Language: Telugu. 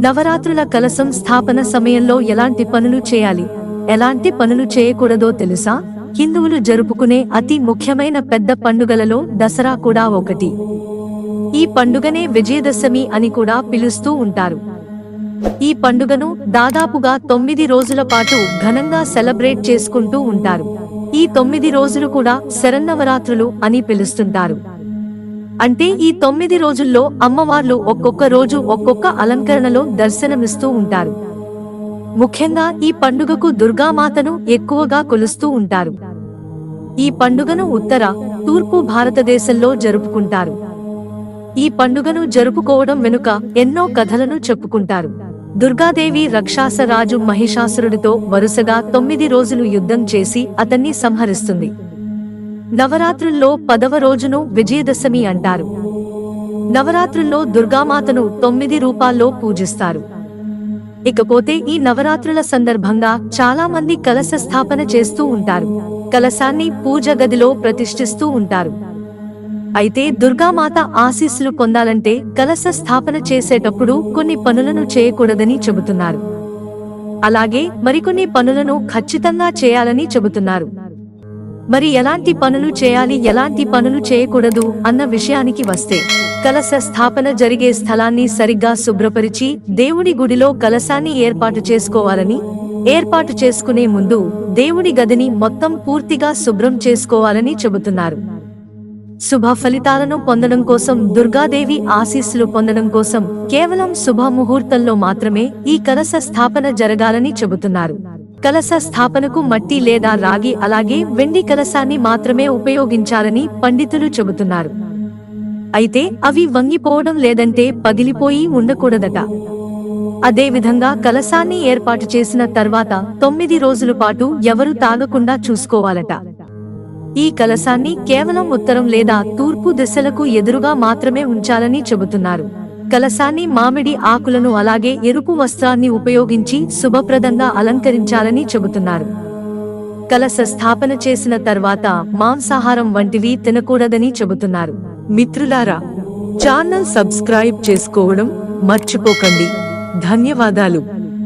నవరాత్రుల కలసం స్థాపన సమయంలో ఎలాంటి పనులు చేయాలి? ఎలాంటి పనులు చేయకూడదో తెలుసా? హిందువులు జరుపుకునే అతి ముఖ్యమైన పెద్ద పండుగలలో దసరా కూడా ఒకటి. ఈ పండుగనే విజయదశమి అని కూడా పిలుస్తూ ఉంటారు. ఈ పండుగను దాదాపుగా తొమ్మిది రోజుల పాటు ఘనంగా సెలబ్రేట్ చేసుకుంటూ ఉంటారు. ఈ తొమ్మిది రోజులు కూడా శరన్నవరాత్రులు అని పిలుస్తుంటారు. అంటే ఈ తొమ్మిది రోజుల్లో అమ్మవార్లు ఒక్కొక్క రోజు ఒక్కొక్క అలంకరణలో దర్శనమిస్తూ ఉంటారు. ముఖ్యంగా ఈ పండుగకు దుర్గామాతను ఎక్కువగా కొలుస్తూ ఉంటారు. ఈ పండుగను ఉత్తర తూర్పు భారతదేశంలో జరుపుకుంటారు. ఈ పండుగను జరుపుకోవడం వెనుక ఎన్నో కథలను చెప్పుకుంటారు. దుర్గాదేవి రాజు మహిషాసురుడితో వరుసగా తొమ్మిది రోజులు యుద్ధం చేసి అతన్ని సంహరిస్తుంది. నవరాత్రుల్లో పదవ రోజును విజయదశమి అంటారు. నవరాత్రుల్లో దుర్గామాతను తొమ్మిది రూపాల్లో పూజిస్తారు. ఇకపోతే ఈ నవరాత్రుల సందర్భంగా చాలా మంది కలశ స్థాపన చేస్తూ ఉంటారు. కలశాన్ని పూజ గదిలో ప్రతిష్ఠిస్తూ ఉంటారు. అయితే దుర్గామాత ఆశీస్సులు పొందాలంటే కలశ స్థాపన చేసేటప్పుడు కొన్ని పనులను చేయకూడదని చెబుతున్నారు. అలాగే మరికొన్ని పనులను ఖచ్చితంగా చేయాలని చెబుతున్నారు. మరి ఎలాంటి పనులు చేయాలి ఎలాంటి పనులు చేయకూడదు అన్న విషయానికి వస్తే కలశ స్థాపన జరిగే స్థలాన్ని సరిగ్గా శుభ్రపరిచి దేవుడి గుడిలో కలశాన్ని ఏర్పాటు చేసుకోవాలని ఏర్పాటు చేసుకునే ముందు దేవుడి గదిని మొత్తం పూర్తిగా శుభ్రం చేసుకోవాలని చెబుతున్నారు. శుభ ఫలితాలను పొందడం కోసం దుర్గాదేవి ఆశీస్సులు పొందడం కోసం కేవలం శుభ ముహూర్తంలో మాత్రమే ఈ కలశ స్థాపన జరగాలని చెబుతున్నారు. కలశ స్థాపనకు మట్టి లేదా రాగి అలాగే వెండి కలసాన్ని మాత్రమే ఉపయోగించాలని పండితులు చెబుతున్నారు. అయితే అవి వంగిపోవడం లేదంటే పగిలిపోయి ఉండకూడదట. అదేవిధంగా కలసాన్ని ఏర్పాటు చేసిన తర్వాత తొమ్మిది రోజుల పాటు ఎవరు తాగకుండా చూసుకోవాలట. ఈ కలసాన్ని కేవలం ఉత్తరం లేదా తూర్పు దిశలకు ఎదురుగా మాత్రమే ఉంచాలని చెబుతున్నారు. కలశాన్ని మామిడి ఆకులను అలాగే ఎరుపు వస్త్రాన్ని ఉపయోగించి శుభప్రదంగా అలంకరించాలని చెబుతున్నారు. కలశ స్థాపన చేసిన తర్వాత మాంసాహారం వంటివి తినకూడదని చెబుతున్నారు. మిత్రులారా ఛానల్ సబ్స్క్రైబ్ చేసుకోవడం మర్చిపోకండి. ధన్యవాదాలు.